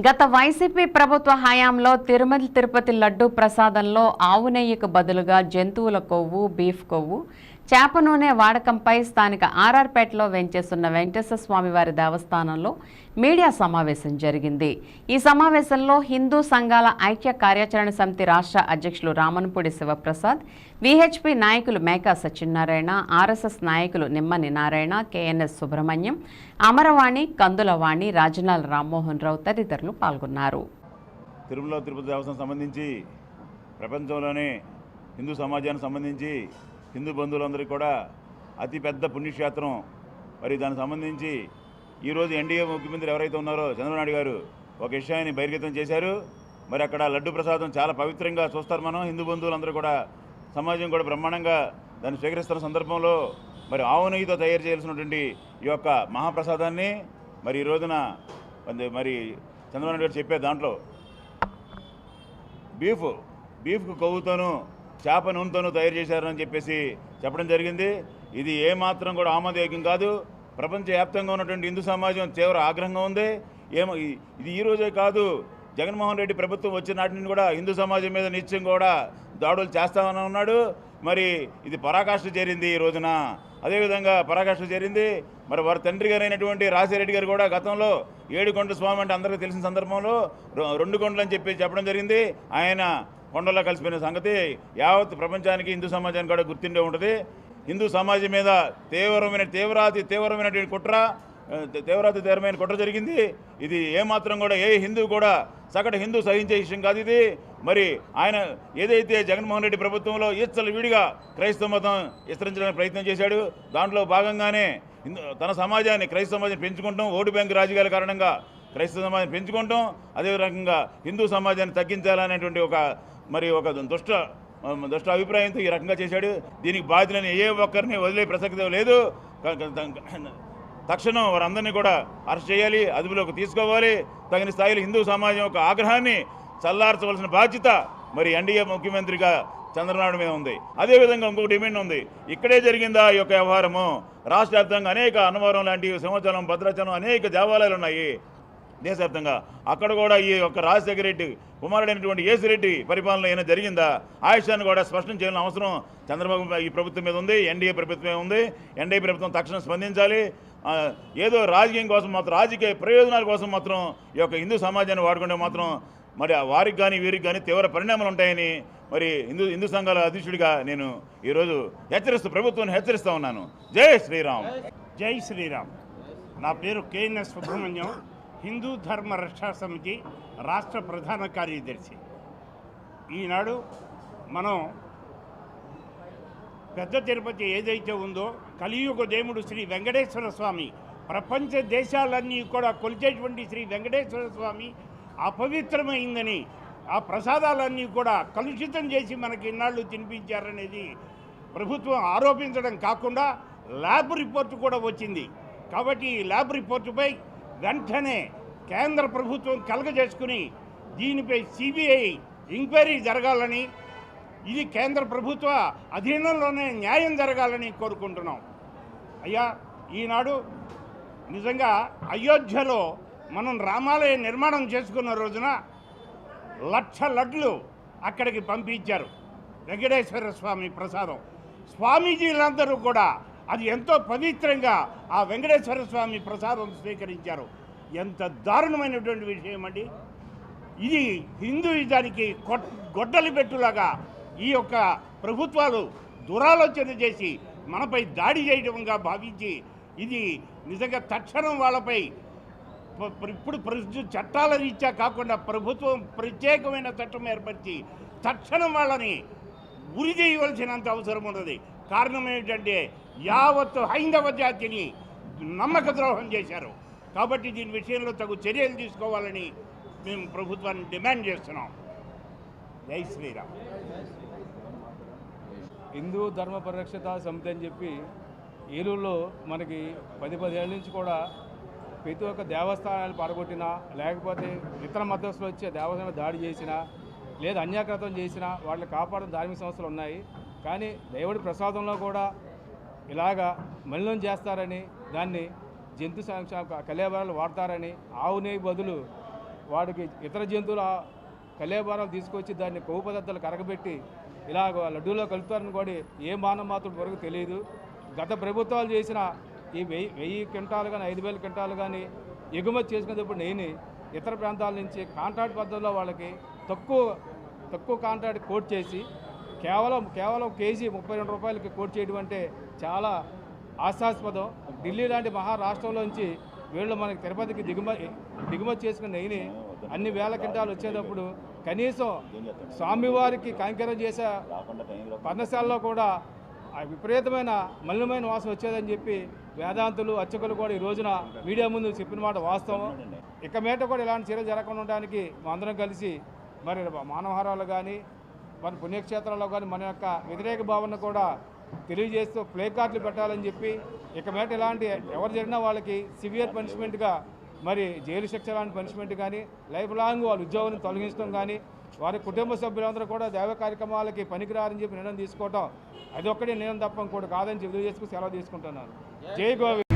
గత వైసీపీ ప్రభుత్వ హయాంలో తిరుమల తిరుపతి లడ్డు ప్రసాదంలో ఆవు నెయ్యికి బదులుగా జంతువుల కొవ్వు బీఫ్ కొవ్వు చేప నూనె వాడకంపై స్థానిక ఆర్ఆర్పేటలో వెంచేస్తున్న వెంకటేశ్వర స్వామివారి దేవస్థానంలో మీడియా సమావేశం జరిగింది. ఈ సమావేశంలో హిందూ సంఘాల ఐక్య కార్యాచరణ సమితి రాష్ట్ర అధ్యక్షులు రామన్పూడి శివప్రసాద్ విహెచ్పి నాయకులు మేకా సత్యనారాయణ ఆర్ఎస్ఎస్ నాయకులు నిమ్మని నారాయణ కేఎన్ఎస్ సుబ్రహ్మణ్యం అమరవాణి కందులవాణి రాజనాల్ రామ్మోహన్ రావు తదితరులు పాల్గొన్నారు. తిరుమల తిరుపతి దేవస్థానం సంబంధించి ప్రపంచంలోనే హిందూ సమాజానికి సంబంధించి హిందూ బంధువులందరికీ కూడా అతి పెద్ద పుణ్యక్షేత్రం. మరి దానికి సంబంధించి ఈరోజు ఎన్డీఏ ముఖ్యమంత్రి ఎవరైతే ఉన్నారో చంద్రబాబు గారు ఒక విషయాన్ని బహిర్గతం చేశారు. మరి అక్కడ లడ్డు ప్రసాదం చాలా పవిత్రంగా చూస్తారు మనం హిందూ బంధువులందరూ కూడా. సమాజం కూడా బ్రహ్మాండంగా దాన్ని స్వీకరిస్తున్న సందర్భంలో మరి ఆవు నెయ్యితో తయారు చేయాల్సినటువంటి ఈ యొక్క మహాప్రసాదాన్ని మరి ఈ రోజున మరి- చంద్రబాబు గారు చెప్పే దాంట్లో బీఫ్ బీఫ్కు కొవ్వుతోనూ చేప నూనెతోనూ తయారు చేశారని చెప్పేసి చెప్పడం జరిగింది. ఇది ఏమాత్రం కూడా ఆమోదయోగ్యం కాదు. ప్రపంచవ్యాప్తంగా ఉన్నటువంటి హిందూ సమాజం తీవ్ర ఆగ్రహంగా ఉంది. ఏమో ఇది ఈ రోజే కాదు. జగన్మోహన్ రెడ్డి ప్రభుత్వం వచ్చిన నాటి నుండి కూడా హిందూ సమాజం మీద నిత్యం కూడా దాడులు చేస్తామని ఉన్నాడు మరి ఇది పరాకాష్ఠ చేరింది ఈ రోజున. అదేవిధంగా పరాకాష్ఠ చేరింది. మరి వారి తండ్రి గారైనటువంటి రాజశేరెడ్డి గారు కూడా గతంలో ఏడుకొండ స్వామి అంటే అందరికీ తెలిసిన సందర్భంలో రెండు కొండలు అని చెప్పి చెప్పడం జరిగింది. ఆయన కొండల్లో కలిసిపోయిన సంగతి యావత్ ప్రపంచానికి హిందూ సమాజానికి కూడా గుర్తుండే ఉంటుంది. హిందూ సమాజం మీద తీవ్రమైన తీవ్రాతి తీవ్రమైనటువంటి కుట్ర తీవ్రాతి తీవ్రమైన కుట్ర జరిగింది. ఇది ఏమాత్రం కూడా ఏ హిందూ కూడా సగటు హిందూ సహించే విషయం కాదు ఇది. మరి ఆయన ఏదైతే జగన్మోహన్ రెడ్డి ప్రభుత్వంలో ఈచ్చలు విడిగా క్రైస్తవ మతం విస్తరించడానికి ప్రయత్నం చేశాడు దాంట్లో భాగంగానే తన సమాజాన్ని క్రైస్తవ సమాజాన్ని పెంచుకుంటాం ఓటు బ్యాంకు రాజకీయాల కారణంగా క్రైస్తవ సమాజాన్ని పెంచుకుంటాం అదే రకంగా హిందూ సమాజాన్ని తగ్గించాలనేటువంటి ఒక మరి ఒక దుష్ట దుష్ట అభిప్రాయంతో ఈ రకంగా చేశాడు. దీనికి బాధ్యులని ఏ ఒక్కరిని వదిలే ప్రసక్తి లేదు. తక్షణం వారందరినీ కూడా అరెస్ట్ చేయాలి అదుపులోకి తీసుకోవాలి. తగిన స్థాయిలో హిందూ సమాజం యొక్క ఆగ్రహాన్ని చల్లార్చవలసిన బాధ్యత మరి ఎన్డీఏ ముఖ్యమంత్రిగా చంద్రబాబు మీద ఉంది. అదేవిధంగా ఇంకొక డిమాండ్ ఉంది. ఇక్కడే జరిగిందా ఈ యొక్క వ్యవహారము? రాష్ట్ర వ్యాప్తంగా అనేక అన్నవరం లాంటి సింహాచలం భద్రాచలం అనేక దేవాలయాలు ఉన్నాయి. దేశవ్యాప్తంగా. అక్కడ కూడా ఈ యొక్క రాజశేఖర రెడ్డి కుమారుడైనటువంటి ఏసిరెడ్డి పరిపాలన ఏమైనా జరిగిందా? ఆయుష్యాన్ని కూడా స్పష్టం చేయాల్సిన అవసరం చంద్రబాబు ఈ ప్రభుత్వం మీద ఉంది ఎన్డీఏ ప్రభుత్వమే ఉంది. ఎన్డీఏ ప్రభుత్వం తక్షణం స్పందించాలి. ఏదో రాజకీయం కోసం మాత్రం రాజకీయ ప్రయోజనాల కోసం మాత్రం ఈ యొక్క హిందూ సమాజాన్ని వాడుకుంటే మాత్రం మరి ఆ వారికి కానీ వీరికి కానీ తీవ్ర పరిణామాలు ఉంటాయని మరి హిందూ హిందూ సంఘాల అధ్యక్షుడిగా నేను ఈరోజు హెచ్చరిస్తూ ప్రభుత్వాన్ని హెచ్చరిస్తూ ఉన్నాను. జై శ్రీరామ్. జై శ్రీరామ్. నా పేరు కేఎన్ఎస్ సుబ్రహ్మణ్యం హిందూ ధర్మ రక్షా సమితి రాష్ట్ర ప్రధాన కార్యదర్శి. ఈనాడు మనం పెద్ద తిరుపతి ఏదైతే ఉందో కలియుగ దేవుడు శ్రీ వెంకటేశ్వర స్వామి ప్రపంచ దేశాలన్నీ కూడా కొలిచేటువంటి శ్రీ వెంకటేశ్వర స్వామి అపవిత్రమైందని ఆ ప్రసాదాలన్నీ కూడా కలుషితం చేసి మనకి ఇన్నాళ్ళు తినిపించారనేది ప్రభుత్వం ఆరోపించడం కాకుండా ల్యాబ్ రిపోర్ట్ కూడా వచ్చింది. కాబట్టి ఈ ల్యాబ్ రిపోర్టుపై వెంటనే కేంద్ర ప్రభుత్వం కలగజేసుకుని దీనిపై సిబిఐ ఎంక్వైరీ జరగాలని ఇది కేంద్ర ప్రభుత్వ అధీనంలోనే న్యాయం జరగాలని కోరుకుంటున్నాం. అయ్యా ఈనాడు నిజంగా అయోధ్యలో మనం రామాలయ నిర్మాణం చేసుకున్న రోజున లక్ష లడ్లు అక్కడికి పంపించారు. వెంకటేశ్వర స్వామి ప్రసాదం. స్వామీజీలందరూ కూడా అది ఎంతో పవిత్రంగా ఆ వెంకటేశ్వర స్వామి ప్రసాదం స్వీకరించారు. ఎంత దారుణమైనటువంటి విషయం అండి. ఇది హిందూయిజానికి కొట్ గొడ్డలి పెట్టులాగా ఈ యొక్క ప్రభుత్వాలు దురాలోచన చేసి మనపై దాడి చేయడంగా భావించి ఇది నిజంగా తక్షణం వాళ్ళపై ఇప్పుడు ప్రస్తుత చట్టాల రీత్యా కాకుండా ప్రభుత్వం ప్రత్యేకమైన చట్టం ఏర్పరిచి తక్షణం వాళ్ళని ఉరి చేయవలసినంత అవసరం ఉన్నది. కారణం ఏమిటంటే యావత్ హైందవ జాతిని నమ్మక ద్రోహం చేశారు. కాబట్టి దీని విషయంలో తగు చర్యలు తీసుకోవాలని మేము ప్రభుత్వాన్ని డిమాండ్ చేస్తున్నాం. జై శ్రీరామ్. హిందూ ధర్మ పరిరక్షత సమితి అని చెప్పి ఏలూరులో మనకి పది పదేళ్ళ నుంచి కూడా ప్రతి ఒక్క దేవస్థానాలు పడగొట్టినా లేకపోతే ఇతర మధ్యస్థులు వచ్చే దేవస్థానం దాడి చేసినా లేదా అన్యాకృతం చేసినా వాళ్ళని కాపాడడం ధార్మిక సంస్థలు ఉన్నాయి. కానీ దేవుడి ప్రసాదంలో కూడా ఇలాగా మలినం చేస్తారని దాన్ని జంతు సంక్షేమ కలేబరాలు వాడతారని ఆవు నెయ్యి బదులు వాడికి ఇతర జంతువుల కలేబారాలు తీసుకొచ్చి దాన్ని కొవ్వు పదార్థాలు కరగబెట్టి ఇలాగ లడ్డూలో కలుపుతారని కూడా ఏ మానవ మాత్రం వరకు తెలియదు. గత ప్రభుత్వాలు చేసిన ఈ వెయ్యి వెయ్యి క్వింటాలు కానీ ఐదు వేల క్వింటాలు కానీ ఎగుమతి చేసుకునేటప్పుడు నెయ్యిని ఇతర ప్రాంతాల నుంచి కాంట్రాక్ట్ పద్ధతిలో వాళ్ళకి తక్కువ తక్కువ కాంట్రాక్ట్ కోట్ చేసి కేవలం కేవలం కేజీ ముప్పై రెండు రూపాయలకి కోట్ చేయడం అంటే చాలా ఆశాస్పదం. ఢిల్లీ లాంటి మహారాష్ట్రంలోంచి వీళ్ళు మనకి తిరుపతికి దిగుమతి దిగుమతి చేసుకున్న నెయ్యిని అన్ని వేల క్వింటాలు వచ్చేటప్పుడు కనీసం స్వామివారికి కైంకర్యం చేసే పర్ణశాలలో కూడా ఆ విపరీతమైన మలినమైన వాసన వచ్చేదని చెప్పి వేదాంతులు అర్చకులు కూడా ఈ రోజున మీడియా ముందు చెప్పిన మాట వాస్తవం. ఇక మీట కూడా ఇలాంటి చర్యలు జరగకుండా ఉండడానికి అందరం కలిసి మరి మానవహారాలు కానీ మన పుణ్యక్షేత్రాల్లో కానీ మన యొక్క వ్యతిరేక భావన కూడా తెలియజేస్తూ ప్లే కార్డులు పెట్టాలని చెప్పి ఇక మీట ఇలాంటి ఎవరు జరిగినా వాళ్ళకి సివియర్ పనిష్మెంట్గా మరి జైలు శిక్ష లాంటి పనిష్మెంట్ కానీ లైఫ్ లాంగ్ వాళ్ళ ఉద్యోగాన్ని తొలగించడం కానీ వారి కుటుంబ సభ్యులందరూ కూడా దైవ కార్యక్రమాలకి పనికిరారని చెప్పి నిర్ణయం తీసుకోవటం అదొక్కటి నేను తప్ప ఇంకోటి కాదని చెప్పి తెలియజేసుకుని సెలవు తీసుకుంటున్నాను. జై గోవి